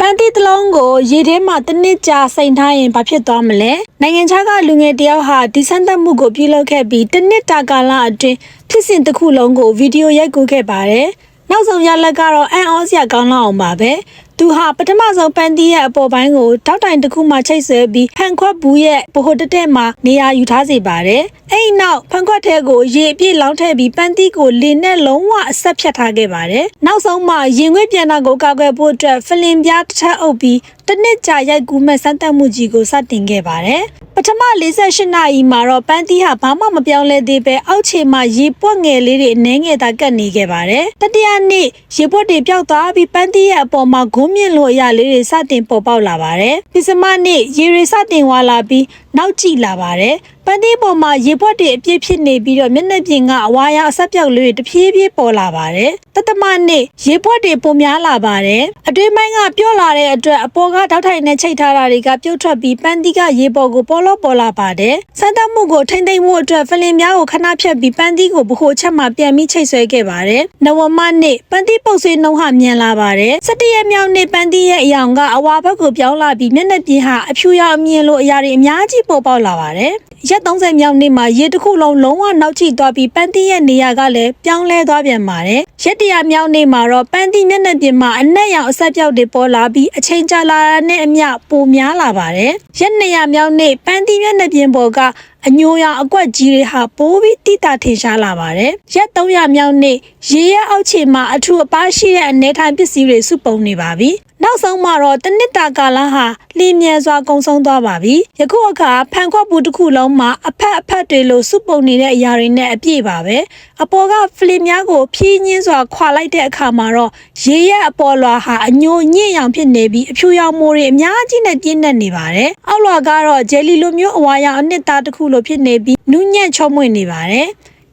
ပန်းတီတစ်လုံးကိုရေထဲမှာတစ်နှစ်ကြာစိန်ထားရင်ဘာဖြစ်သွားမလဲနိုင်ငံခြားကလူငယ်တယောက်ဟာဒီစမ်းသပ်မှုကိုပြုလုပ်ခဲ့ပြီးတစ်နှစ်တာကာလအတွင်းဖြစ်စဉ်တစ်ခုလုံးကိုဗီဒီယိုရိုက်ကူးခဲ့ပါတယ်နောက်ဆုံးရလဒ်ကတော့အန်အောစရာကောင်းလောက်အောင်ပါပဲ သူဟာပထမဆုံးပန်းတီရဲ့အပေါ်ပိုင်းကိုတောက်တိုင်တစ်ခုမှချိတ်ဆွဲပြီးဖန်ခွက်ဘူးရဲ့ဗဟိုတက်တက်မှာနေရာယူထားစေပါတယ်အဲ့ဒီနောက်ဖန်ခွက်ထဲကိုရေအပြည့်လောင်းထည့်ပြီးပန်းတီကိုလေနဲ့လုံးဝအဆက်ဖြတ်ထားခဲ့ပါတယ်နောက်ဆုံးမှရင်ခွေးပြန်တာကိုကောက်ွယ်ဖို့အတွက်ဖလင်ပြားတစ်ထပ်အုပ်ပြီးတစ်နှစ်ကြာရိုက်ကူးမဲ့စမ်းသပ်မှုကြီးကိုစတင်ခဲ့ပါတယ်ပထမ48နာရီမှာတော့ပန်းတီဟာဘာမှမပြောင်းလဲသေးပဲအောက်ခြေမှာရေပွက်ငယ်လေးတွေအနှဲငယ်သာကပ်နေခဲ့ပါတယ်တတိယနေ့ရေပွက်တွေပျောက်သွားပြီးပန်းတီရဲ့အပေါ်မှာဂုံးမြင့်လိုအရာလေးတွေစတင်ပေါ်ပေါက်လာပါတယ်ပစ္စမနေ့ရေတွေစတင်ဝါလာပြီးနောက်ကျလာပါတယ်ပန်းတီပေါ်မှာရေပွက်တွေအပြည့်ဖြစ်နေပြီးတော့မျက်နှာပြင်ကအဝါရောင်အဆက်ပြောက်လေးတွေတဖြည်းဖြည်းပေါ်လာပါတယ်တတမနေ့ရေပွက်တွေပုံများလာပါတယ်အတွင်းပိုင်းကပြော့လာတဲ့အတွက်အပေါ်ကတောက်ထိုင်နဲ့ချိတ်ထားတာတွေကပြုတ်ထွက်ပြီးပန်းတီကရေပေါ်ကိုပေါ်လောပေါ်လာပါတယ်စမ်းသပ်မှုကိုထိမ့်သိမ့်မှုအတွက်ဖလင်များကိုခဏဖြတ်ပြီးပန်းတီကိုဗဟိုချက်မှပြန်ပြီးချိတ်ဆွဲခဲ့ပါတယ်နဝမနေ့ပန်းတီပုတ်ဆွေးနှုံးဟာမြန်လာပါတယ်စတရက်မြောက်နေ့ပန်းတီရဲ့အယောင်ကအဝါဘက်ကိုပြောင်းလာပြီးမျက်နှာပြင်ဟာအဖြူရောင်အမြင်လိုအရာတွေအများကြီးပေါ်ပေါက်လာပါတယ်ရက်30မြောက်နေ့မှာရေတစ်ခုလုံးလုံးဝနောက်ကျသွားပြီးပန်းတီရဲ့နေရာကလည်းပြောင်းလဲသွားပြန်ပါတယ်ရက်တရာမြောက်နေ့မှာတော့ပန်းတီမျက်နှာပြင်မှာအနက်ရောင်အဆက်ပြောက်တွေပေါ်လာပြီးအချိန်ကြာလာတာနဲ့အမျှပိုများလာပါတယ်ရက်200မြောက်နေ့ပန်းတီမျက်နှာပြင်ပေါ်က အညိုရောင်အကွက်ကြီးတွေဟာပိုးပြီးတိတာထင်ရှားလာပါတယ်ရက်300မြောက်နေ့ရေရဲအောက်ခြေမှာအထူအပားရှိတဲ့အနေထိုင်ပစ္စည်းတွေစုပုံနေပါပြီနောက်ဆုံးမှာတော့တနစ်တာကာလဟာလင်းမြန်စွာကုံဆုံးသွားပါပြီယခုအခါဖန်ခွက်ဘူးတစ်ခုလုံးမှာအဖက်အဖက်တွေလိုစုပုံနေတဲ့အရာတွေနဲ့အပြည့်ပါပဲအပေါ်ကဖလင်များကိုဖြည်းညင်းစွာခွာလိုက်တဲ့အခါမှာတော့ရေရဲအပေါ်လွာဟာအညိုညင့်ရောင်ဖြစ်နေပြီးအဖြူရောင်မိုးတွေအများကြီးနဲ့ပြည့်နေနေပါတယ်အောက်လွာကတော့ဂျယ်လီလိုမျိုးအဝါရောင်အနှစ်သားတစ်ခုလိုဖြစ်နေပြီးနူးညံ့ချုံမွေ့နေပါတယ်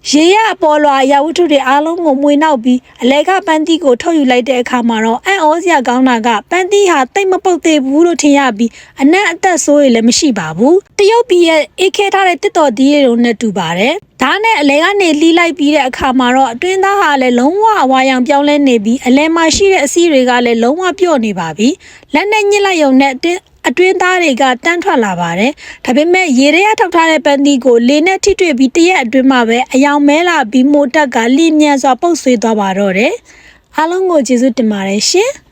ရေရအပေါ်လွာရာဝတ္ထုတွေအားလုံးကိုမွေနောက်ပြီးအလဲကပန်းတီကိုထုတ်ယူလိုက်တဲ့အခါမှာတော့အံ့ဩစရာကောင်းတာကပန်းတီဟာတိတ်မပုတ်သေးဘူးလို့ထင်ရပြီးအနက်အသက်ဆိုးရလည်းမရှိပါဘူးတရုတ်ပြည်ရဲ့အေးခဲထားတဲ့တစ်တော်ဒီရီတို့နဲ့တူပါတယ်ဒါနဲ့အလဲကနေလှီးလိုက်ပြီးတဲ့အခါမှာတော့အတွင်းသားဟာလည်းလုံးဝအဝါရောင်ပြောင်းလဲနေပြီးအလဲမှာရှိတဲ့အစည်းတွေကလည်းလုံးဝပြော့နေပါပြီလက်နဲ့ညှစ်လိုက်ရုံနဲ့ အတွင်းအတွင်းသားတွေကတန်းထွက်လာပါတယ်။ဒါပေမဲ့ရေရဲထောက်ထားတဲ့ပန်းသီးကိုလေနဲ့ထိတွေ့ပြီးတရက်အတွင်းမှာပဲအယောင်မဲလာပြီးမိုးတက်ကလင်းမြန်စွာပုတ်ဆွေးသွားပါတော့တယ်။အားလုံးကိုကျေးဇူးတင်ပါတယ်ရှင်။